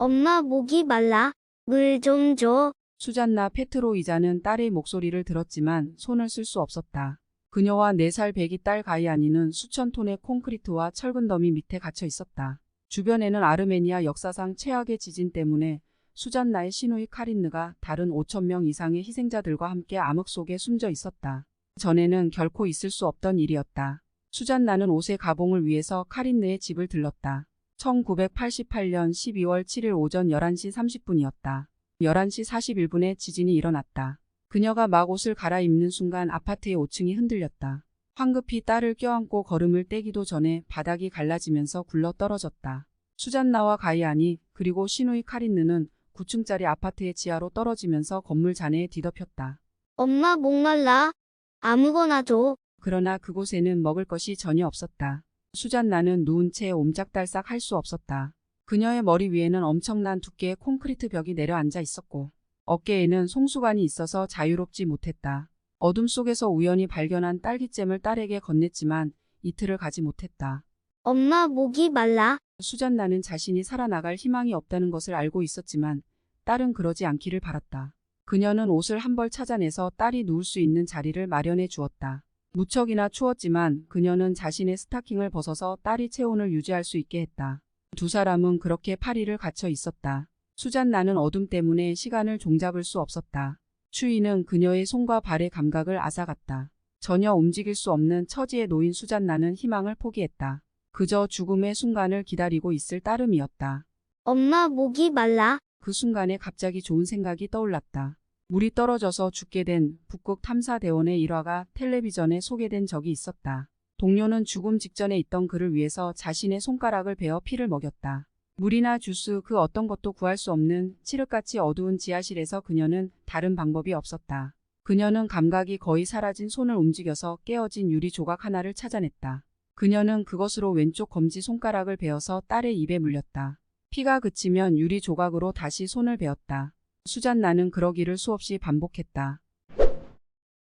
엄마 목이 말라. 물 좀 줘. 수잔나 페트로 이자는 딸의 목소리를 들었지만 손을 쓸 수 없었다. 그녀와 4살 배기 딸 가이아니는 수천 톤의 콘크리트와 철근 더미 밑에 갇혀 있었다. 주변에는 아르메니아 역사상 최악의 지진 때문에 수잔나의 시누이 카린느가 다른 5천 명 이상의 희생자들과 함께 암흑 속에 숨져 있었다. 전에는 결코 있을 수 없던 일이었다. 수잔나는 옷의 가봉을 위해서 카린느의 집을 들렀다. 1988년 12월 7일 오전 11시 30분이었다. 11시 41분에 지진이 일어났다. 그녀가 막 옷을 갈아입는 순간 아파트의 5층이 흔들렸다. 황급히 딸을 껴안고 걸음을 떼기도 전에 바닥이 갈라지면서 굴러 떨어졌다. 수잔나와 가이아니 그리고 시누이 카린느는 9층짜리 아파트의 지하로 떨어지면서 건물 잔해에 뒤덮였다. 엄마 목 말라. 아무거나 줘. 그러나 그곳에는 먹을 것이 전혀 없었다. 수잔나는 누운 채 옴짝달싹 할 수 없었다. 그녀의 머리 위에는 엄청난 두께의 콘크리트 벽이 내려앉아 있었고 어깨에는 송수관이 있어서 자유롭지 못했다. 어둠 속에서 우연히 발견한 딸기잼을 딸에게 건넸지만 이틀을 가지 못했다. 엄마 목이 말라. 수잔나는 자신이 살아나갈 희망이 없다는 것을 알고 있었지만 딸은 그러지 않기를 바랐다. 그녀는 옷을 한 벌 찾아내서 딸이 누울 수 있는 자리를 마련해 주었다. 무척이나 추웠지만 그녀는 자신의 스타킹을 벗어서 딸이 체온을 유지할 수 있게 했다. 두 사람은 그렇게 파리를 갇혀 있었다. 수잔 나는 어둠 때문에 시간을 종잡을 수 없었다. 추위는 그녀의 손과 발의 감각을 앗아갔다. 전혀 움직일 수 없는 처지에 놓인 수잔 나는 희망을 포기했다. 그저 죽음의 순간을 기다리고 있을 따름이었다. 엄마 목이 말라. 그 순간에 갑자기 좋은 생각이 떠올랐다. 물이 떨어져서 죽게 된 북극 탐사대원의 일화가 텔레비전에 소개된 적이 있었다. 동료는 죽음 직전에 있던 그를 위해서 자신의 손가락을 베어 피를 먹였다. 물이나 주스 그 어떤 것도 구할 수 없는 칠흑같이 어두운 지하실에서 그녀는 다른 방법이 없었다. 그녀는 감각이 거의 사라진 손을 움직여서 깨어진 유리 조각 하나를 찾아냈다. 그녀는 그것으로 왼쪽 검지 손가락을 베어서 딸의 입에 물렸다. 피가 그치면 유리 조각으로 다시 손을 베었다. 수잔 나는 그러기를 수없이 반복했다.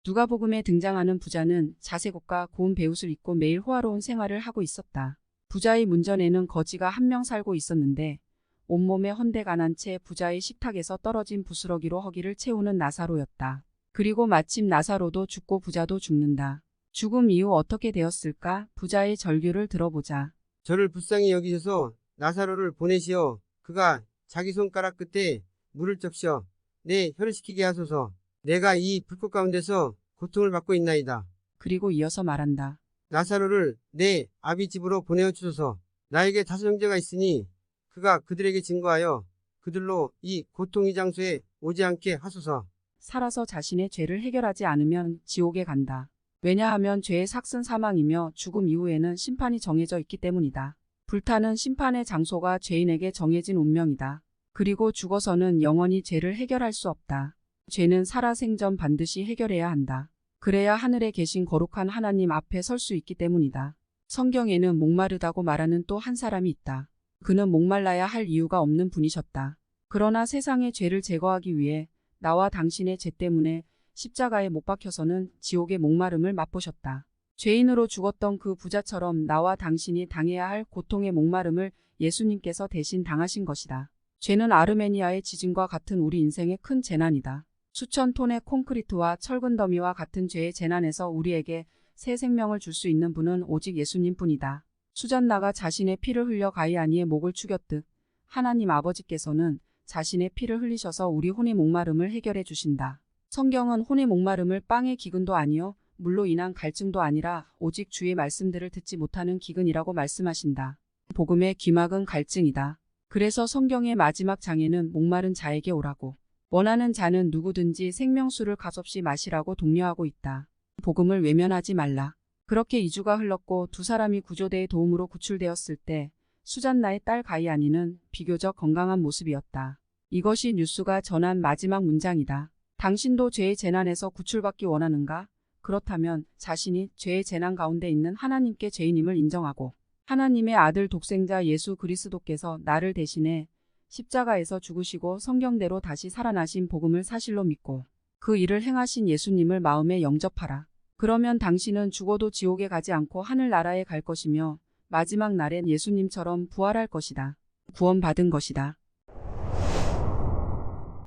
누가복음에 등장하는 부자는 자세곡과 고운 베옷을 입고 매일 호화로운 생활을 하고 있었다. 부자의 문전에는 거지가 한 명 살고 있었는데 온몸에 헌데 가 난 채 부자의 식탁에서 떨어진 부스러기로 허기를 채우는 나사로였다. 그리고 마침 나사로도 죽고 부자도 죽는다. 죽음 이후 어떻게 되었을까? 부자의 절규를 들어보자. 저를 불쌍히 여기셔서 나사로를 보내시어 그가 자기 손가락 끝에 물을 적셔 내 혀를 식히게 하소서 내가 이 불꽃 가운데서 고통을 받고 있나이다. 그리고 이어서 말한다. 나사로를 내 아비 집으로 보내어 주소서 나에게 다섯 형제가 있으니 그가 그들에게 증거하여 그들로 이 고통의 장소에 오지 않게 하소서 살아서 자신의 죄를 해결하지 않으면 지옥에 간다. 왜냐하면 죄의 삭슨 사망이며 죽음 이후에는 심판이 정해져 있기 때문이다. 불타는 심판의 장소가 죄인에게 정해진 운명이다. 그리고 죽어서는 영원히 죄를 해결할 수 없다. 죄는 살아생전 반드시 해결해야 한다. 그래야 하늘에 계신 거룩한 하나님 앞에 설 수 있기 때문이다. 성경에는 목마르다고 말하는 또 한 사람이 있다. 그는 목말라야 할 이유가 없는 분이셨다. 그러나 세상의 죄를 제거하기 위해 나와 당신의 죄 때문에 십자가에 못 박혀서는 지옥의 목마름을 맛보셨다. 죄인으로 죽었던 그 부자처럼 나와 당신이 당해야 할 고통의 목마름을 예수님께서 대신 당하신 것이다. 죄는 아르메니아의 지진과 같은 우리 인생의 큰 재난이다. 수천 톤의 콘크리트와 철근 더미와 같은 죄의 재난에서 우리에게 새 생명을 줄 수 있는 분은 오직 예수님뿐이다. 수잔나가 자신의 피를 흘려 가이아니의 목을 축였듯 하나님 아버지께서는 자신의 피를 흘리셔서 우리 혼의 목마름을 해결해 주신다. 성경은 혼의 목마름을 빵의 기근도 아니요 물로 인한 갈증도 아니라 오직 주의 말씀들을 듣지 못하는 기근이라고 말씀하신다. 복음의 귀막은 갈증이다. 그래서 성경의 마지막 장에는 목마른 자에게 오라고 원하는 자는 누구든지 생명수를 가섭시 마시라고 독려하고 있다. 복음을 외면하지 말라. 그렇게 2주가 흘렀고 두 사람이 구조대의 도움으로 구출되었을 때 수잔나의 딸 가이아니는 비교적 건강한 모습이었다. 이것이 뉴스가 전한 마지막 문장이다. 당신도 죄의 재난에서 구출받기 원하는가? 그렇다면 자신이 죄의 재난 가운데 있는 하나님께 죄인임을 인정하고 하나님의 아들 독생자 예수 그리스도께서 나를 대신해 십자가에서 죽으시고 성경대로 다시 살아나신 복음을 사실로 믿고 그 일을 행하신 예수님을 마음에 영접하라. 그러면 당신은 죽어도 지옥에 가지 않고 하늘나라에 갈 것이며 마지막 날엔 예수님처럼 부활할 것이다. 구원받은 것이다.